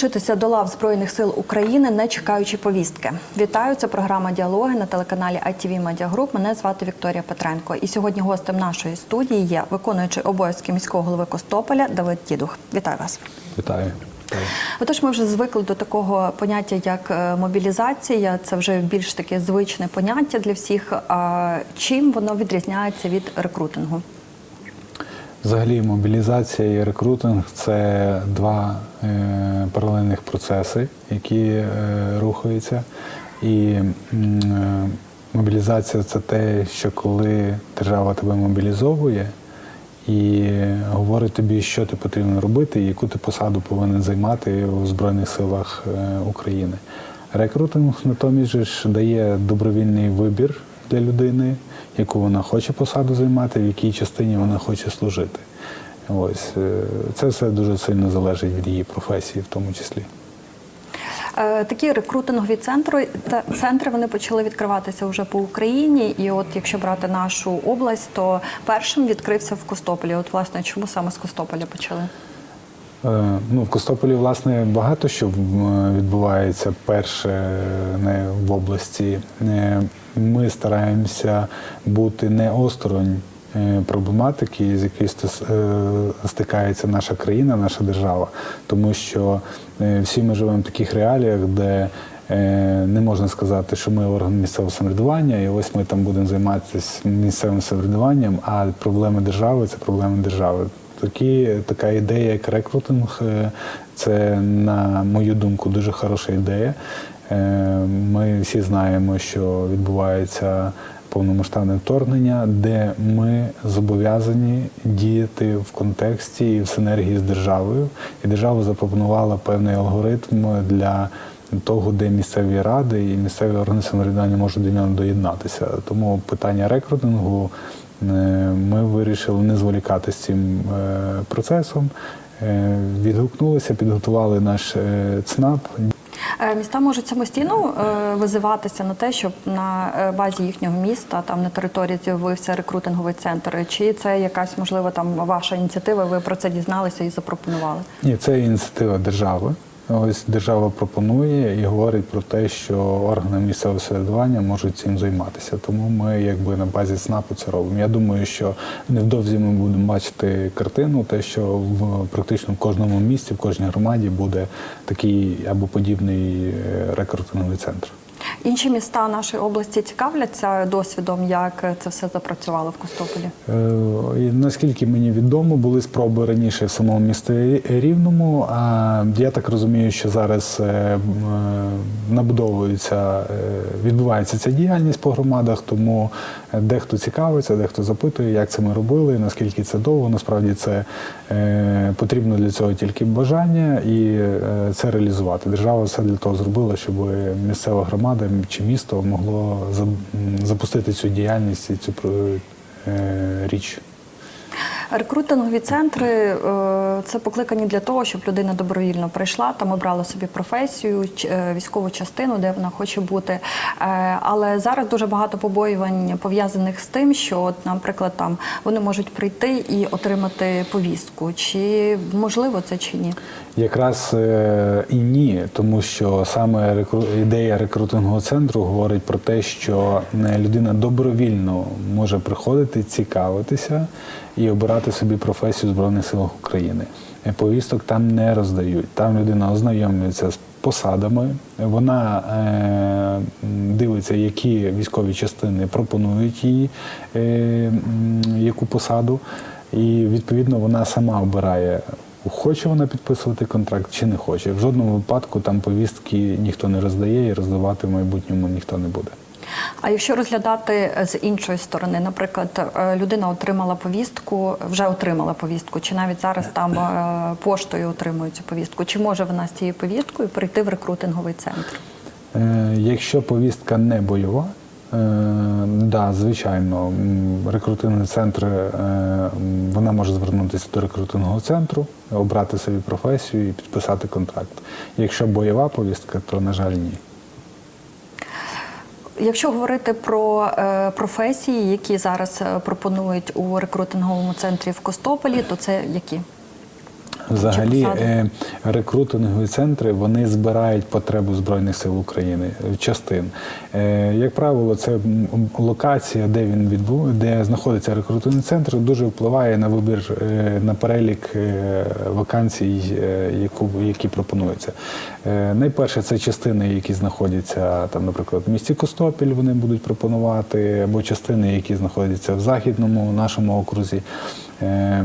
долучитися до лав Збройних сил України, не чекаючи повістки. Вітаю, це програма Діалоги на телеканалі ITV Media Group. Мене звати Вікторія Петренко. І сьогодні гостем нашої студії є виконуючий обов'язки міського голови Костополя Давид Дідух. Вітаю вас. Вітаю. Отож, ми вже звикли до такого поняття, як е, мобілізація. Це вже більш таке звичне поняття для всіх. Чим воно відрізняється від рекрутингу? Взагалі, мобілізація і рекрутинг це два е, паралельних процеси, які е, рухаються. І е, мобілізація це те, що коли держава тебе мобілізовує і говорить тобі, що ти потрібно робити, яку ти посаду повинен займати у Збройних силах е, України. Рекрутинг натомість ж дає добровільний вибір для людини, яку вона хоче посаду займати, в якій частині вона хоче служити. Ось е, це все дуже сильно залежить від її професії, в тому числі. Е, Такі рекрутингові центри центри вони почали відкриватися вже по Україні. І от якщо брати нашу область, то першим відкрився в Костополі. От власне, чому саме з Костополя почали? Е, Ну, в Костополі, власне, багато що е, відбувається перше не в області. Е, Ми стараємося бути не осторонь проблематики, з якою стикається наша країна, наша держава, тому що всі ми живемо в таких реаліях, де не можна сказати, що ми орган місцевого самоврядування, і ось ми там будемо займатися місцевим самоврядуванням, а проблеми держави це проблеми держави. Такі, така ідея, як рекрутинг, е, це, на мою думку, дуже хороша ідея. Е, Ми всі знаємо, що відбувається повномасштабне вторгнення, де ми зобов'язані діяти в контексті і в синергії з державою. І держава запропонувала певний алгоритм для того, де місцеві ради і місцеві органи самоврядування можуть до нього доєднатися. Тому питання рекрутингу ми вирішили не зволікати з цим е, процесом. Е, Відгукнулися, підготували наш е, ЦНАП. Е, Міста можуть самостійно е, визиватися на те, щоб на е, базі їхнього міста, там на території з'явився рекрутинговий центр. Чи це якась можливо там ваша ініціатива? Ви про це дізналися і запропонували? Ні, це ініціатива держави. Ось держава пропонує і говорить про те, що органи місцевого самоврядування можуть цим займатися. Тому ми, якби на базі ЦНАПу це робимо. Я думаю, що невдовзі ми будемо бачити картину, те, що в практично в кожному місті, в кожній громаді буде такий або подібний е, рекрутинговий центр. Інші міста нашої області цікавляться досвідом, як це все запрацювало в Костополі. Е, Наскільки мені відомо, були спроби раніше в самому місті Рівному. А я так розумію, що зараз е, е, набудовується, е, відбувається ця діяльність по громадах, тому дехто цікавиться, дехто запитує, як це ми робили, наскільки це довго. Насправді це е, потрібно для цього тільки бажання і це реалізувати. Держава все для того зробила, щоб місцева громада чи місто могло запустити цю діяльність і цю е, річ. Рекрутингові центри е, це покликані для того, щоб людина добровільно прийшла, там обрала собі професію, е, військову частину, де вона хоче бути. Е, Але зараз дуже багато побоювань пов'язаних з тим, що, от, наприклад, там вони можуть прийти і отримати повістку. Чи можливо це чи ні? Якраз і ні, тому що саме рекру... ідея рекрутингового центру говорить про те, що людина добровільно може приходити, цікавитися і обирати собі професію Збройних силах України. Е, Повісток там не роздають. Там людина ознайомлюється з посадами, вона е, дивиться, які військові частини пропонують їй е, яку посаду, і відповідно вона сама обирає. Хоче вона підписувати контракт чи не хоче. В жодному випадку там повістки ніхто не роздає і роздавати в майбутньому ніхто не буде. А якщо розглядати е, з іншої сторони, наприклад, е, людина отримала повістку, вже отримала повістку, чи навіть зараз там е, поштою отримує цю повістку, чи може вона з цією повісткою прийти в рекрутинговий центр? Якщо повістка не бойова, да, звичайно, м, рекрутинний центр, вона може звернутися до рекрутингового центру, обрати собі професію і підписати контракт. Якщо бойова повістка, то на жаль, ні. Якщо говорити про е, професії, які зараз е, пропонують у рекрутинговому центрі в Костополі, то це які? Взагалі, е, рекрутингові центри вони збирають потребу Збройних сил України е, частин. Е, Як правило, це локація, де він відбув, де знаходиться рекрутинговий центр, дуже впливає на вибір е, на перелік е, вакансій, е, яку, які пропонуються. Е, Найперше це частини, які знаходяться там, наприклад, в місті Костопіль, вони будуть пропонувати, або частини, які знаходяться в західному нашому окрузі. Е,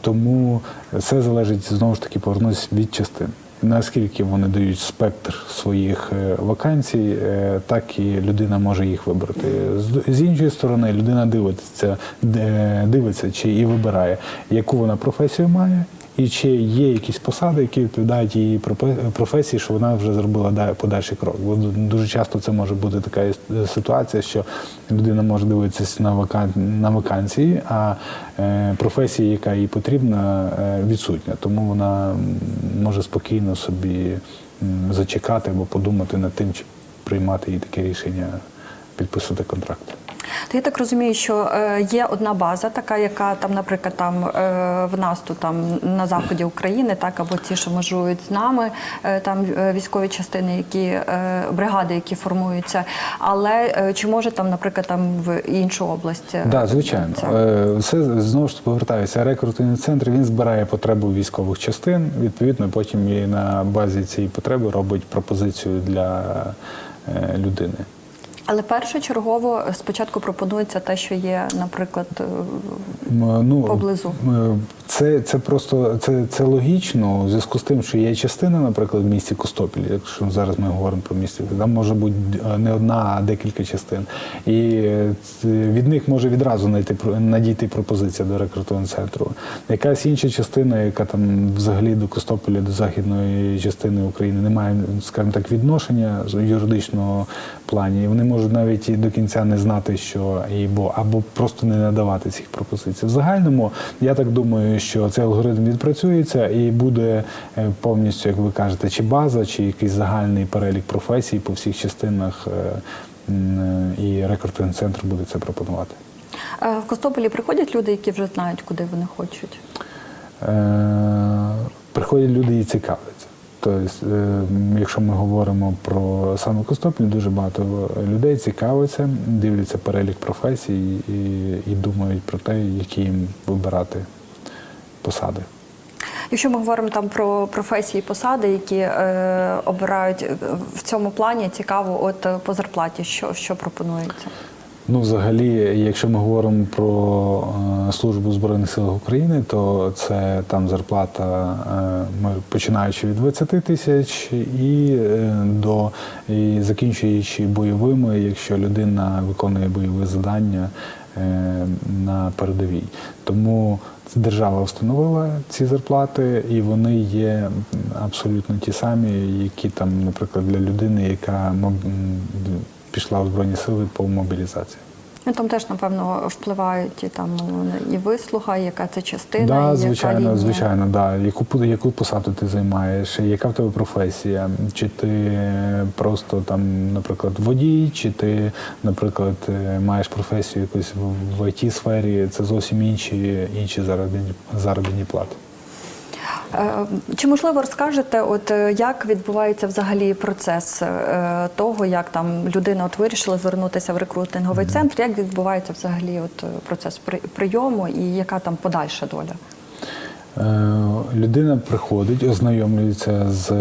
Тому все залежить знову ж таки повернусь від частин. Наскільки вони дають спектр своїх е, вакансій, е, так і людина може їх вибрати. З іншої сторони, людина дивиться, дивиться чи і вибирає, яку вона професію має, і чи є якісь посади, які відповідають її професії, що вона вже зробила да- подальший крок. Бо дуже часто це може бути така ситуація, що людина може дивитися на вакан на вакансії, а е, професія, яка їй потрібна, е, відсутня. Тому вона може спокійно собі зачекати або подумати над тим, чи приймати їй таке рішення підписувати контракт. То я так розумію, що е, є одна база, така, яка там, наприклад, там е, в нас тут там на заході України, так або ті, що межують з нами, е, там військові частини, які бригади, які формуються. Але чи може там, наприклад, там в іншу область? Так, звичайно. це? Все знову ж повертаюся. Рекрутинний центр він збирає потребу військових частин. Відповідно, потім і на базі цієї потреби робить пропозицію для людини. Але першочергово спочатку пропонується те, що є, наприклад, е, Ну, Поблизу. Це, це просто це, це логічно у зв'язку з тим, що є частина, наприклад, в місті Костопіль, якщо зараз ми говоримо про місто, там може бути е, не одна, а декілька частин. І е, від них може відразу знайти надійти пропозиція до рекрутингового центру. Якась інша частина, яка там взагалі до Костополя, до західної частини України не має, скажімо так, відношення з юридичного плані. Вони можуть навіть і до кінця не знати, що і бо або просто не надавати цих пропозицій. В загальному я так думаю, що цей алгоритм відпрацюється і буде е, повністю, як ви кажете, чи база, чи якийсь загальний перелік професій по всіх частинах. е, е, І рекрутинг центр буде це пропонувати. в Костополі приходять люди, які вже знають, куди вони хочуть. Приходять люди і цікавляться. Тобто, е, якщо ми говоримо про саме Костопіль, дуже багато людей цікавиться, дивляться перелік професій і, і думають про те, які їм вибирати посади. Якщо ми говоримо там про професії, посади, які е, обирають в цьому плані, цікаво, от по зарплаті, що, що пропонується? Ну, взагалі, якщо ми говоримо про е, службу збройних сил України, то це там зарплата е, починаючи від 20 тисяч і е, до і закінчуючи бойовими, якщо людина виконує бойове завдання на передовій. Тому держава встановила ці зарплати, і вони є абсолютно ті самі, які там, наприклад, для людини, яка пішла у збройні сили по мобілізації. Ну там теж напевно впливають і там і вислуга, і яка це частина, Да, і яка звичайно, лінія. звичайно, да. Яку яку посаду ти займаєш, яка в тебе професія? Чи ти просто там, наприклад, водій, чи ти, наприклад, е, маєш професію якусь в- в it сфері це зовсім інші інші заробітні заробітні плати. Е, Чи можливо розкажете, от е, як відбувається взагалі процес е, того, як там людина от вирішила звернутися в рекрутинговий центр? Як відбувається взагалі от процес при- прийому і яка там подальша доля? Е, Людина приходить, ознайомлюється з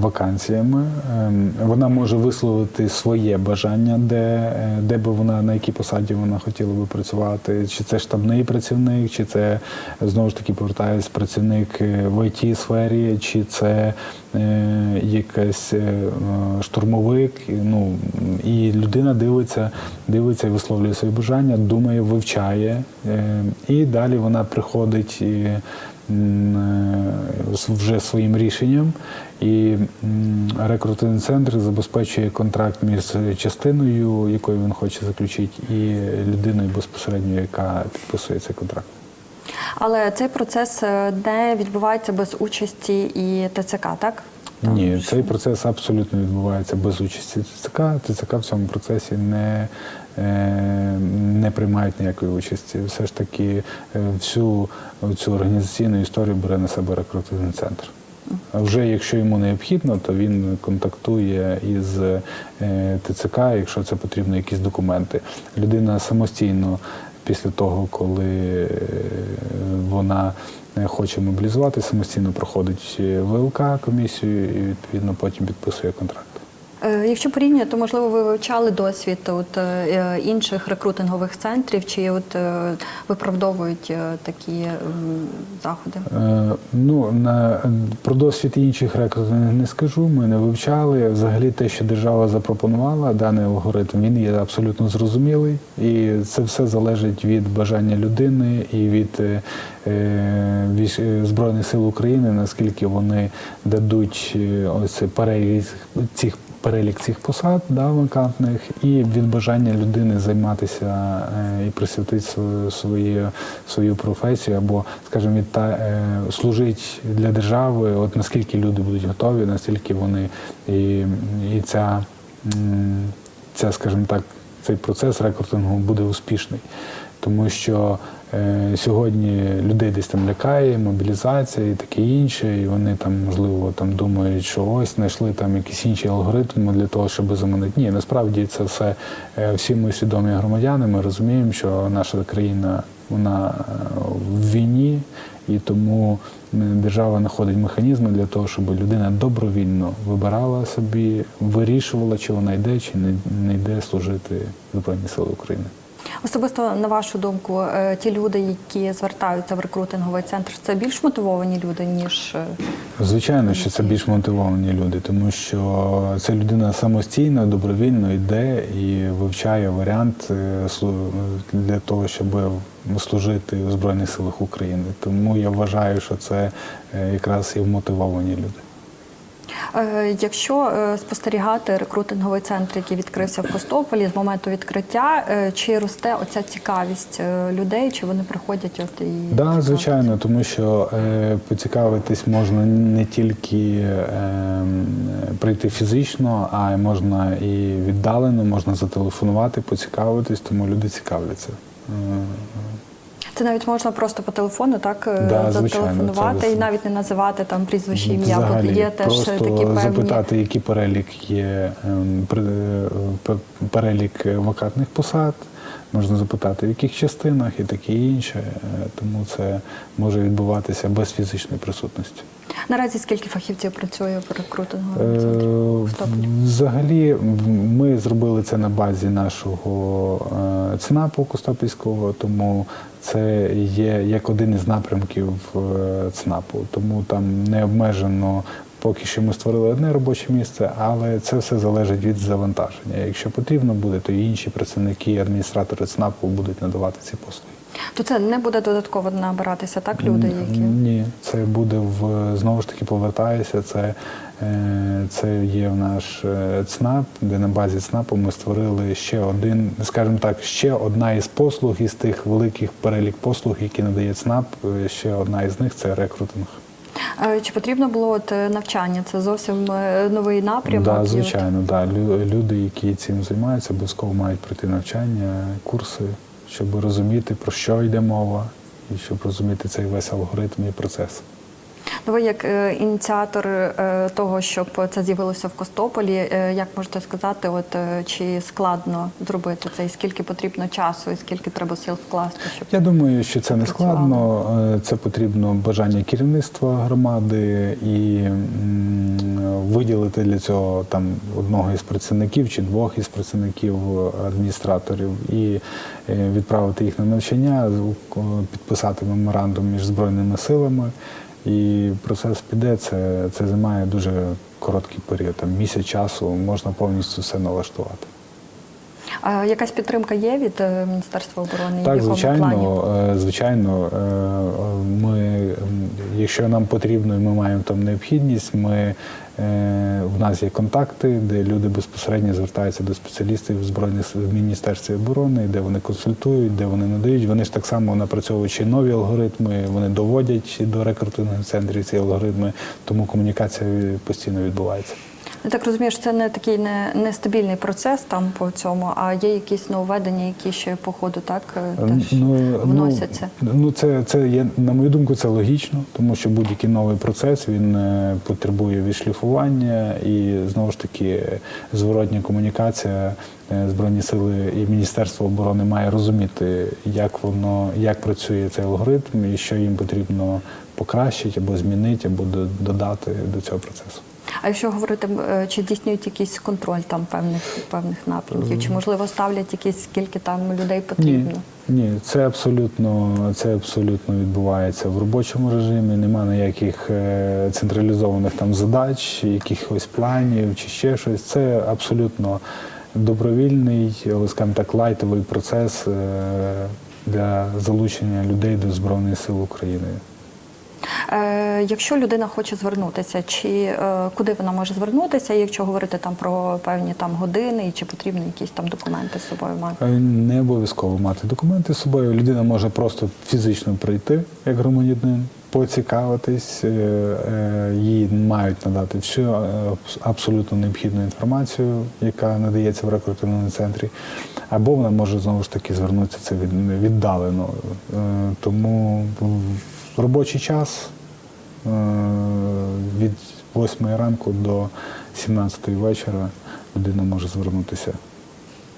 вакансіями. Ем, Вона може висловити своє бажання, де, е, де би вона на якій посаді вона хотіла би працювати. Чи це штабний працівник, чи це знову ж таки повертаюсь працівник е, в it сфері, чи це е, якийсь е, е, штурмовик. Ну і людина дивиться, дивиться і висловлює свої бажання, думає, вивчає, е, і далі вона приходить е, вже своїм рішенням. І м, рекрутинний центр забезпечує контракт між частиною, якою він хоче заключити, і людиною безпосередньо, яка підписує цей контракт. Але цей процес е, не відбувається без участі і ТЦК, так? Ні, цей процес абсолютно відбувається без участі ТЦК. ТЦК в цьому процесі не, е, не приймають ніякої участі. Все ж таки е, всю цю організаційну історію бере на себе рекрутинг центр. Вже якщо йому необхідно, то він контактує із ТЦК, якщо це потрібно, якісь документи. Людина самостійно після того, коли е, вона е, хоче мобілізувати, самостійно проходить е, ВЛК комісію і відповідно потім підписує контракт. Е, Якщо порівнювати, то можливо ви вивчали досвід от, е, інших рекрутингових центрів, чи от е, виправдовують е, такі заходи? Е, Ну, на, про досвід інших рекрутів не скажу, ми не вивчали. Взагалі те, що держава запропонувала, даний алгоритм, він є абсолютно зрозумілий. І це все залежить від бажання людини і від е, е, е, Збройних сил України, наскільки вони дадуть е, ось перелік цих перелік цих посад да, вакантних, і від бажання людини займатися е, і присвятити свою, свою, професію, або, скажімо, від та, е, служить для держави, от наскільки люди будуть готові, настільки вони і, і ця, ця, скажімо так, цей процес рекрутингу буде успішний. Тому що е, сьогодні людей десь там лякає, мобілізація і таке інше, і вони там, можливо, там думають, що ось знайшли там якісь інші алгоритми для того, щоб заманити. Ні, насправді це все е, всі ми свідомі громадяни. Ми розуміємо, що наша країна вона е, в війні, і тому держава знаходить механізми для того, щоб людина добровільно вибирала собі, вирішувала, чи вона йде, чи не, не йде служити в Збройні Сили України. Особисто на вашу думку, е, ті люди, які звертаються в рекрутинговий центр, це більш мотивовані люди, ніж е, Звичайно, що це більш мотивовані люди, тому що ця людина самостійно, добровільно йде і вивчає варіант е, для того, щоб служити у Збройних силах України. Тому я вважаю, що це якраз і мотивовані люди. Е, Якщо е, спостерігати рекрутинговий центр, який відкрився в Костополі з моменту відкриття, е, чи росте оця цікавість людей, чи вони приходять от і Да, звичайно, тому що е, поцікавитись можна не тільки е, прийти фізично, а можна і віддалено, можна зателефонувати, поцікавитись, тому люди цікавляться. Це навіть можна просто по телефону, так е, Да, зателефонувати це- і навіть не називати там прізвище ім'я, бо Взагалі, є теж просто такі певні. запитати, який перелік є ем, е, пе- перелік вакантних посад. Можна запитати, в яких частинах і таке інше. Е, Тому це може відбуватися без фізичної присутності. Наразі скільки фахівців працює Е, в Костополі? Взагалі, ми зробили це на базі нашого ЦНАПу Костопільського, тому це є як один із напрямків е, ЦНАПу. Тому там не обмежено. Поки що ми створили одне робоче місце, але це все залежить від завантаження. Якщо потрібно буде, то і інші працівники, адміністратори ЦНАПу будуть надавати ці послуги. То це не буде додатково набиратися, так, люди, які. Ні, це буде в знову ж таки повертаюся. Це, е, це є в наш е, ЦНАП, де на базі ЦНАПу ми створили ще один, скажімо так, ще одна із послуг із тих великих перелік послуг, які надає ЦНАП. е, Ще одна із них це рекрутинг. Чи потрібно було от навчання? Це зовсім новий напрямок. Да, звичайно, да. Люди, які цим займаються, обов'язково мають пройти навчання, курси, щоб розуміти, про що йде мова, і щоб розуміти цей весь алгоритм і процес. Ну, ви як е, ініціатор е, того, щоб це з'явилося в Костополі, е, як можете сказати, от чи складно зробити це, і скільки потрібно часу, і скільки треба сил вкласти, щоб Я думаю, що це не Працювало. складно. Це потрібно бажання керівництва громади і виділити для цього там одного із працівників чи двох із працівників адміністраторів і відправити їх на навчання, підписати меморандум між збройними силами. І процес піде. Це, це займає дуже короткий період, там місяць часу можна повністю все налаштувати. А якась підтримка є від е, Міністерства оборони? Так, якому плані? звичайно, е, звичайно, е, ми, якщо нам потрібно і ми маємо там необхідність, ми, в нас є контакти, де люди безпосередньо звертаються до спеціалістів в Збройних в Міністерстві оборони, де вони консультують, де вони надають. Вони ж так само напрацьовуючи нові алгоритми, вони доводять до рекрутингових центрів ці алгоритми, тому комунікація постійно відбувається. Я так розумію, що це не такий не, нестабільний процес там по цьому, а є якісь нововведення, які ще по ходу так е, теж вносяться. Ну, ну це, це є, на мою думку, це логічно, тому що будь-який новий процес він е, потребує відшліфування і знову ж таки е, зворотня комунікація. е, Збройні сили і Міністерство оборони має розуміти, як воно як працює цей алгоритм і що їм потрібно покращити або змінити, або до- додати до цього процесу. А якщо говорити, е, чи здійснюють якийсь контроль там певних певних напрямків, чи можливо ставлять якісь скільки там людей потрібно? Ні, ні, це абсолютно, це абсолютно відбувається в робочому режимі. Нема ніяких е, централізованих там задач, якихось планів чи ще щось. Це абсолютно добровільний, скажімо так, лайтовий процес е, для залучення людей до Збройних сил України. Е, якщо людина хоче звернутися, чи е, куди вона може звернутися, якщо говорити там про певні там години, і чи потрібно якісь там документи з собою мати? Е, Не обов'язково мати документи з собою. Людина може просто фізично прийти як громадянин, поцікавитись, їй мають надати всю абсолютно необхідну інформацію, яка надається в рекрутинговому центрі, або вона може знову ж таки звернутися це віддалено. Тому робочий час е, від 8 ранку до 17 вечора людина може звернутися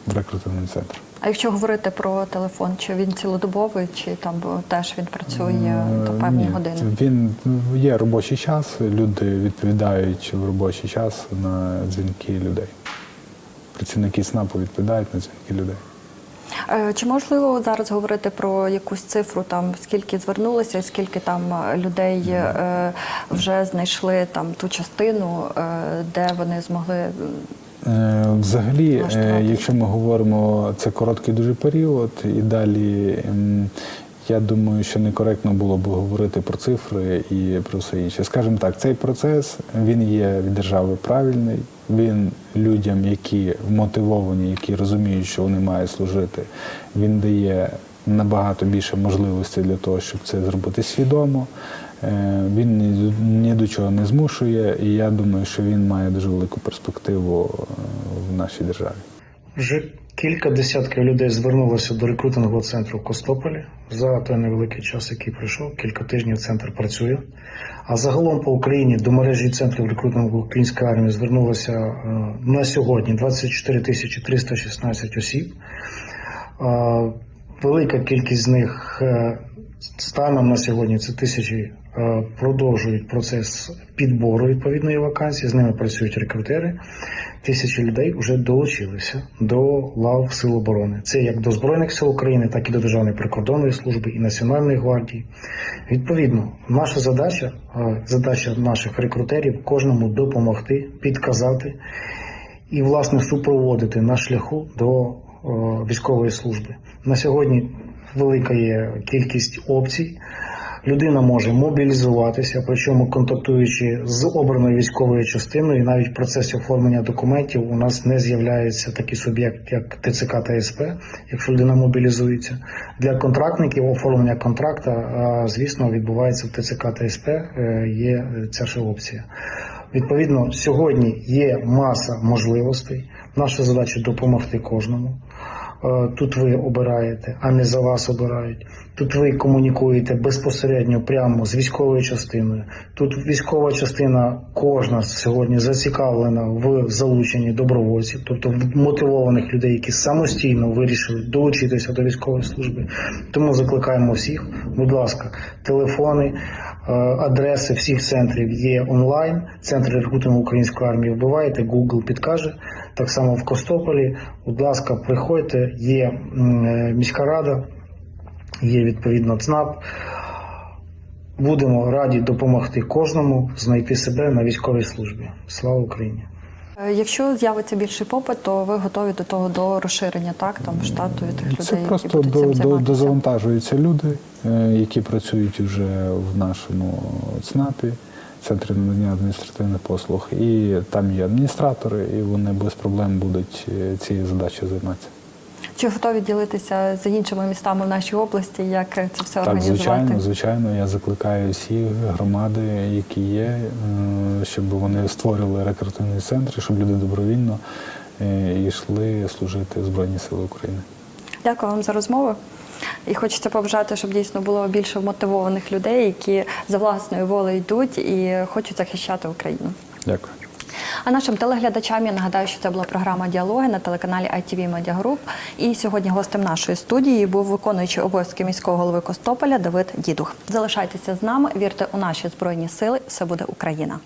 в рекрутинговий центр. А якщо говорити про телефон, чи він цілодобовий, чи там теж він працює Е, до певні ні, години? Він є робочий час, люди відповідають в робочий час на дзвінки людей. Працівники СНАПу відповідають на дзвінки людей. Е, Чи можливо зараз говорити про якусь цифру, там скільки звернулося, скільки там е, людей е, вже знайшли там ту частину, де вони змогли Взагалі, якщо ми говоримо, це короткий дуже період, і далі я думаю, що некоректно було б говорити про цифри і про все інше. Скажімо так, цей процес він є від держави правильний. Він людям, які мотивовані, які розуміють, що вони мають служити, він дає набагато більше можливостей для того, щоб це зробити свідомо. Е, Він ні, ні до чого не змушує, і я думаю, що він має дуже велику перспективу е, в нашій державі. Кілька десятків людей звернулося до рекрутингового центру в Костополі за той невеликий час, який пройшов. Кілька тижнів центр працює. А загалом по Україні до мережі центрів рекрутингу української армії звернулося е, на сьогодні 24 тисячі 316 осіб. Е, Велика кількість з них е, станом на сьогодні це тисячі е, продовжують процес підбору відповідної вакансії. З ними працюють рекрутери. Тисячі людей вже долучилися до лав Сил оборони. Це як до Збройних сил України, так і до Державної прикордонної служби і Національної гвардії. Відповідно, наша задача, е, задача наших рекрутерів кожному допомогти, підказати і, власне, супроводити на шляху до е, військової служби. На сьогодні велика є кількість опцій. Людина може мобілізуватися, причому контактуючи з обраною військовою частиною, і навіть в процесі оформлення документів у нас не з'являється такий суб'єкт, як ТЦК та СП, якщо людина мобілізується. Для контрактників оформлення контракта, звісно, відбувається в ТЦК та СП, е, є ця ж опція. Відповідно, сьогодні є маса можливостей. Наша задача допомогти кожному. Е, Тут ви обираєте, а не за вас обирають. Тут ви комунікуєте безпосередньо прямо з військовою частиною. Тут військова частина кожна сьогодні зацікавлена в залученні добровольців, тобто мотивованих людей, які самостійно вирішили долучитися до військової служби. Тому закликаємо всіх, будь ласка, телефони. Е, Адреси всіх центрів є онлайн. Центр рекрутингу української армії вбиваєте, Google підкаже. Так само в Костополі. Будь ласка, приходьте. Є е, міська рада, є відповідно ЦНАП. Будемо раді допомогти кожному знайти себе на військовій службі. Слава Україні! Е, Якщо з'явиться більший попит, то ви готові до того до розширення так там штату від тих людей, Це які просто будуть до, цим до, займатися? дозавантажуються люди, які працюють вже в нашому ЦНАПі, центрі надання адміністративних послуг, і там є адміністратори, і вони без проблем будуть е, цією задачею займатися. Чи готові ділитися з іншими містами в нашій області, як це все Так, організувати? звичайно, звичайно, я закликаю всі громади, які є, е, щоб вони створили рекреативні центри, щоб люди добровільно е, йшли служити в Збройні Сили України. Дякую вам за розмову. І хочеться побажати, щоб дійсно було більше мотивованих людей, які за власною волею йдуть і хочуть захищати Україну. Дякую. А нашим телеглядачам я нагадаю, що це була програма Діалоги на телеканалі ITV Media Group. І сьогодні гостем нашої студії був виконуючий обов'язки міського голови Костополя Давид Дідух. Залишайтеся з нами, вірте у наші збройні сили. Все буде Україна.